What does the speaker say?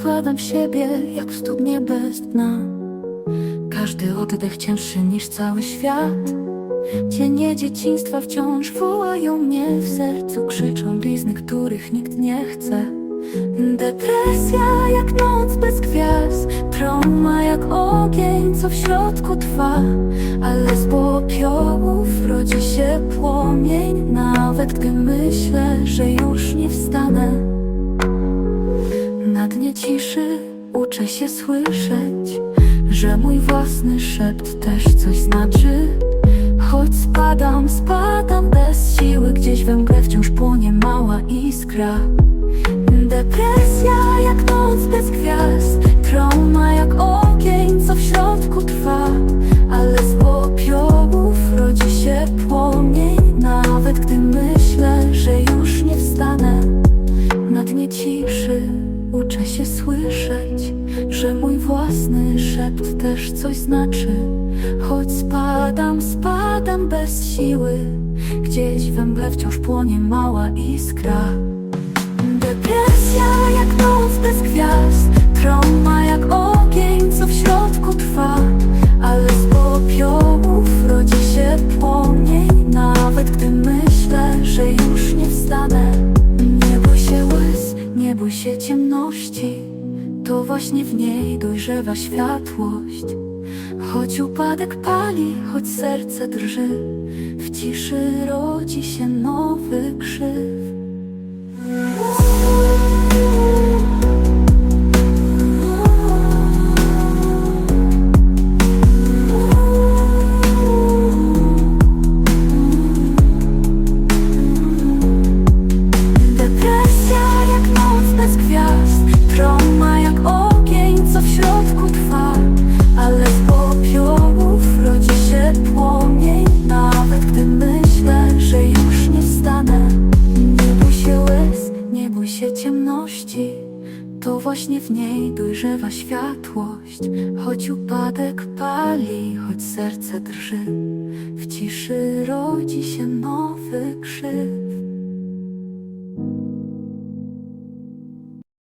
upadam w siebie jak w studnie bez dna. Każdy oddech cięższy niż cały świat. Cienie dzieciństwa wciąż wołają mnie. W sercu krzyczą blizny, których nikt nie chce. Depresja jak noc bez gwiazd. Trauma jak ogień, co w środku trwa. Ale z popiołów rodzi się płomień. Nawet gdy myślę, że już uczę się słyszeć Że mój własny szept też coś znaczy. Choć spadam, spadam bez siły Gdzieś we mgle wciąż płonie mała iskra Że mój własny szept też coś znaczy. Choć spadam, spadam bez siły Gdzieś we mgle wciąż płonie mała iskra. Depresja jak noc bez gwiazd To właśnie w niej dojrzewa światłość. Choć upadek pali, choć serce drży W ciszy rodzi się nowy krzyw To właśnie w niej dojrzewa światłość. Choć upadek pali, choć serce drży W ciszy rodzi się nowy krzyk